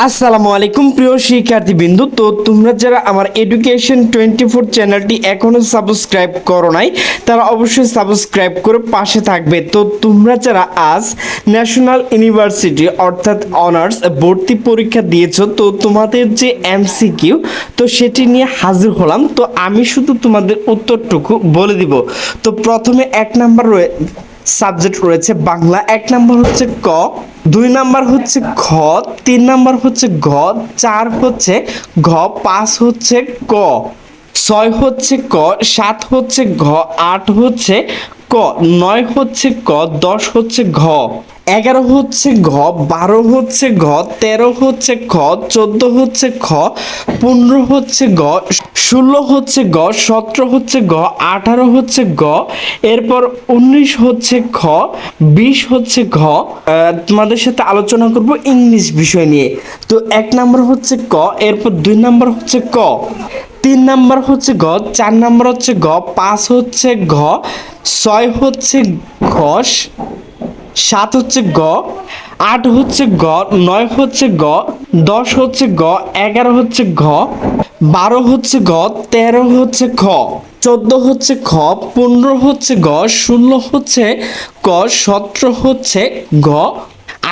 আসসালামু আলাইকুম, প্রিয় শিক্ষার্থী বিন্দু তো তোমরা যারা আমার এডুকেশন টোয়েন্টি ফোর চ্যানেলটি এখনও সাবস্ক্রাইব করো নাই, তারা অবশ্যই সাবস্ক্রাইব করে পাশে থাকবে। তো তোমরা যারা আজ ন্যাশনাল ইউনিভার্সিটি অর্থাৎ অনার্স ভর্তি পরীক্ষা দিয়েছ, তো তোমাদের যে এমসিকিউ তো সেটি নিয়ে হাজির হলাম। তো আমি শুধু তোমাদের উত্তরটুকু বলে দিব। তো প্রথমে এক নাম্বার রয়ে সাবজেক্ট রয়েছে বাংলা। এক নাম্বার হচ্ছে ক, দুই নাম্বার হচ্ছে ঘ, তিন নাম্বার হচ্ছে ঘ, চার হচ্ছে ঘ, পাঁচ হচ্ছে ক, ছয় হচ্ছে ক, সাত হচ্ছে ঘ, আট হচ্ছে ক, নয় হচ্ছে ক, দশ হচ্ছে ঘ। এগারো হচ্ছে ঘ, বারো হচ্ছে ঘ, তেরো হচ্ছে খ, চোদ্দ হচ্ছে খ, পনেরো হচ্ছে গ, ষোলো হচ্ছে গ, সতেরো হচ্ছে গ, আঠারো হচ্ছে গ, এরপর উনিশ হচ্ছে খ, বিশ হচ্ছে ঘ। তোমাদের সাথে আলোচনা করব ইংলিশ বিষয় নিয়ে। তো এক নম্বর হচ্ছে ক, এরপর দুই নম্বর হচ্ছে ক, তিন নম্বর হচ্ছে গ চার নম্বর হচ্ছে গ পাঁচ হচ্ছে ঘ, ছয় হচ্ছে ঘষ সাত হচ্ছে গ, আট হচ্ছে গ, নয় হচ্ছে গ, দশ হচ্ছে গ, এগারো হচ্ছে ঘ, বারো হচ্ছে গ তেরো হচ্ছে খ, চোদ্দ হচ্ছে খ, পনেরো হচ্ছে গ, ষোলো হচ্ছে ক, সতেরো হচ্ছে ঘ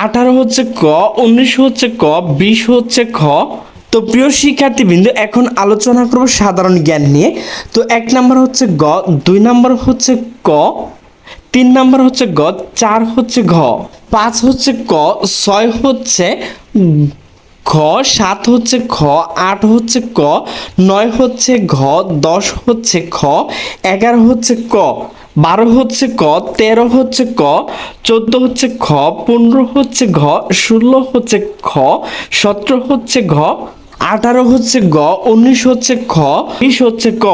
আঠারো হচ্ছে ক, উনিশ হচ্ছে ক, বিশ হচ্ছে খ। তো প্রিয় শিক্ষার্থীবৃন্দ, এখন আলোচনা করব সাধারণ জ্ঞান নিয়ে। তো এক নাম্বার হচ্ছে গ, দুই নাম্বার হচ্ছে ক তিন নাম্বার হচ্ছে গ চার হচ্ছে ঘ, পাঁচ হচ্ছে ক, ছয় হচ্ছে ঘ, সাত হচ্ছে খ, আট হচ্ছে ক, নয় হচ্ছে ঘ, দশ হচ্ছে খ, এগারো হচ্ছে ক, বারো হচ্ছে ক, তেরো হচ্ছে ক, চোদ্দ হচ্ছে খ, পনেরো হচ্ছে ঘ, ষোলো হচ্ছে খ, সতেরো হচ্ছে ঘ, আঠারো হচ্ছে গ, উনিশ হচ্ছে খ, বিশ হচ্ছে ক।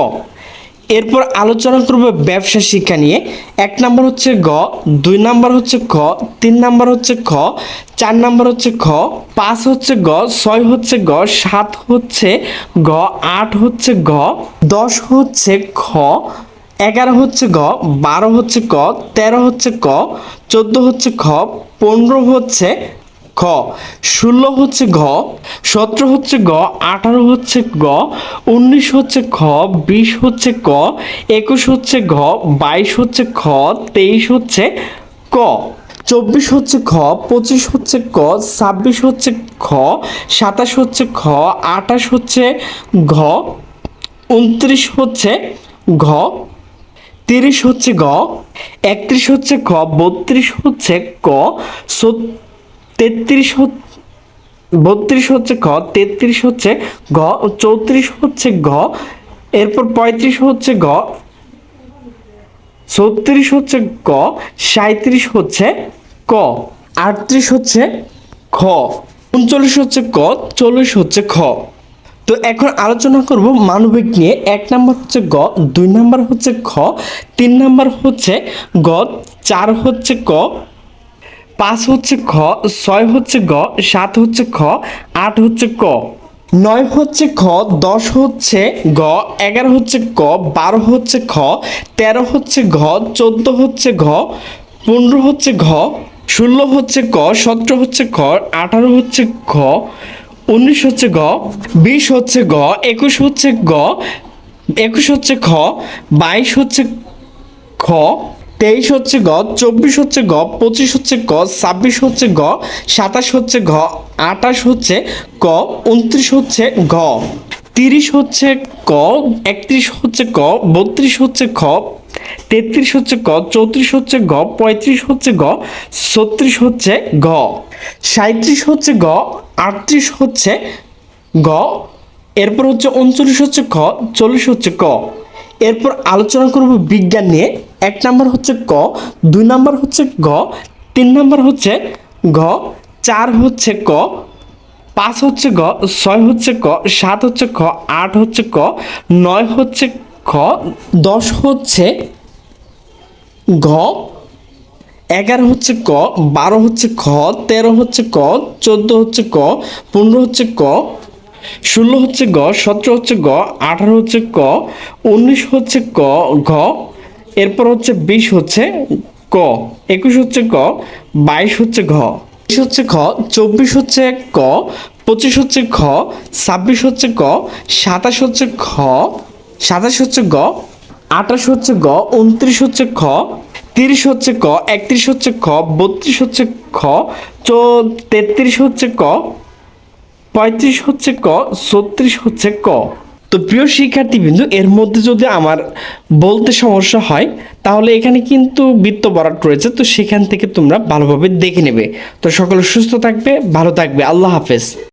এরপর আলোচনা করব ব্যবসা শিক্ষা নিয়ে। এক নাম্বার হচ্ছে গ, দুই নাম্বার হচ্ছে খ, তিন নাম্বার হচ্ছে খ, চার নাম্বার হচ্ছে খ, পাঁচ হচ্ছে গ, ছয় হচ্ছে গ, সাত হচ্ছে গ, আট হচ্ছে গ, দশ হচ্ছে খ, এগারো হচ্ছে গ, বারো হচ্ছে ক, তেরো হচ্ছে ক, চোদ্দ হচ্ছে খ, পনেরো হচ্ছে খ। ষোলো হচ্ছে ঘ, সতেরো হচ্ছে গ, আঠারো হচ্ছে গ, উনিশ হচ্ছে খ, বিশ হচ্ছে ক, একুশ হচ্ছে ঘ, বাইশ হচ্ছে খ, তেইশ হচ্ছে ক। চব্বিশ হচ্ছে খ, পঁচিশ হচ্ছে ক, ছাব্বিশ হচ্ছে খ, সাতাশ হচ্ছে খ, আঠাশ হচ্ছে ঘ, উনত্রিশ হচ্ছে ঘ, তিরিশ হচ্ছে গ একত্রিশ হচ্ছে খ, বত্রিশ হচ্ছে ক সত- তেত্রিশ বত্রিশ হচ্ছে খ তেত্রিশ হচ্ছে ঘ চৌত্রিশ হচ্ছে ঘ এরপর পঁয়ত্রিশ হচ্ছে ঘ ছত্রিশ হচ্ছে ক সাঁত্রিশ হচ্ছে ক, আটত্রিশ হচ্ছে খ, উনচল্লিশ হচ্ছে ক, চল্লিশ হচ্ছে খ। তো এখন আলোচনা করব মানবিক নিয়ে। এক নাম্বার হচ্ছে গ, দুই নাম্বার হচ্ছে খ, তিন নাম্বার হচ্ছে গ, চার হচ্ছে ক পাঁচ হচ্ছে খ, ছয় হচ্ছে গ, সাত হচ্ছে খ, আট হচ্ছে ক। নয় হচ্ছে খ, দশ হচ্ছে গ, এগারো হচ্ছে ক, বারো হচ্ছে খ, তেরো হচ্ছে ঘ, চোদ্দ হচ্ছে ঘ, পনেরো হচ্ছে ঘ, ষোলো হচ্ছে ক, সতেরো হচ্ছে খ, আঠারো হচ্ছে ঘ উনিশ হচ্ছে গ, বিশ হচ্ছে গ, একুশ হচ্ছে গ, একুশ হচ্ছে খ, বাইশ হচ্ছে খ তেইশ হচ্ছে গ, চব্বিশ হচ্ছে গ, পঁচিশ হচ্ছে গ, ছাব্বিশ হচ্ছে গ, সাতাশ হচ্ছে ঘ আটাশ হচ্ছে ক, উনত্রিশ হচ্ছে ঘ, তিরিশ হচ্ছে ক, একত্রিশ হচ্ছে ক, বত্রিশ হচ্ছে খ, তেত্রিশ হচ্ছে ক, চৌত্রিশ হচ্ছে গ পঁয়ত্রিশ হচ্ছে গ ছত্রিশ হচ্ছে ঘ সাঁত্রিশ হচ্ছে গ আটত্রিশ হচ্ছে গ এরপর হচ্ছে উনচল্লিশ হচ্ছে খ, চল্লিশ হচ্ছে ক। এরপর আলোচনা করব বিজ্ঞান নিয়ে। এক নাম্বার হচ্ছে ক দুই নাম্বার হচ্ছে গ, তিন নাম্বার হচ্ছে ঘ, চার হচ্ছে ক, পাঁচ হচ্ছে গ, ছয় হচ্ছে ক, সাত হচ্ছে খ, আট হচ্ছে ক, নয় হচ্ছে খ, দশ হচ্ছে ঘ, এগারো হচ্ছে ক, বারো হচ্ছে খ, তেরো হচ্ছে ক, চোদ্দ হচ্ছে ক, পনেরো হচ্ছে ক, ষোলো হচ্ছে গ, সতেরো হচ্ছে গ, আঠারো হচ্ছে ক, উনিশ হচ্ছে ক, ঘ এরপর হচ্ছে বিশ হচ্ছে ক, একুশ হচ্ছে ক, বাইশ হচ্ছে ঘ। তেইশ হচ্ছে খ, চব্বিশ হচ্ছে ক, পঁচিশ হচ্ছে খ, ছাব্বিশ হচ্ছে ক, সাতাশ হচ্ছে খ, সাতাশ হচ্ছে গ, আঠাশ হচ্ছে গ, উনত্রিশ হচ্ছে খ, তিরিশ হচ্ছে ক, একত্রিশ হচ্ছে খ, বত্রিশ হচ্ছে খ, চো, তেত্রিশ হচ্ছে ক, পঁয়ত্রিশ হচ্ছে ক, ছত্রিশ হচ্ছে ক। তো প্রিয় শিক্ষার্থীবৃন্দ, এর মধ্যে যদি আমার বলতে সমস্যা হয়, তাহলে এখানে কিন্তু বৃত্ত বরাট রয়েছে, তো সেখান থেকে তোমরা ভালোভাবে দেখে নেবে। তো সকলে সুস্থ থাকবে, ভালো থাকবে। আল্লাহ হাফেজ।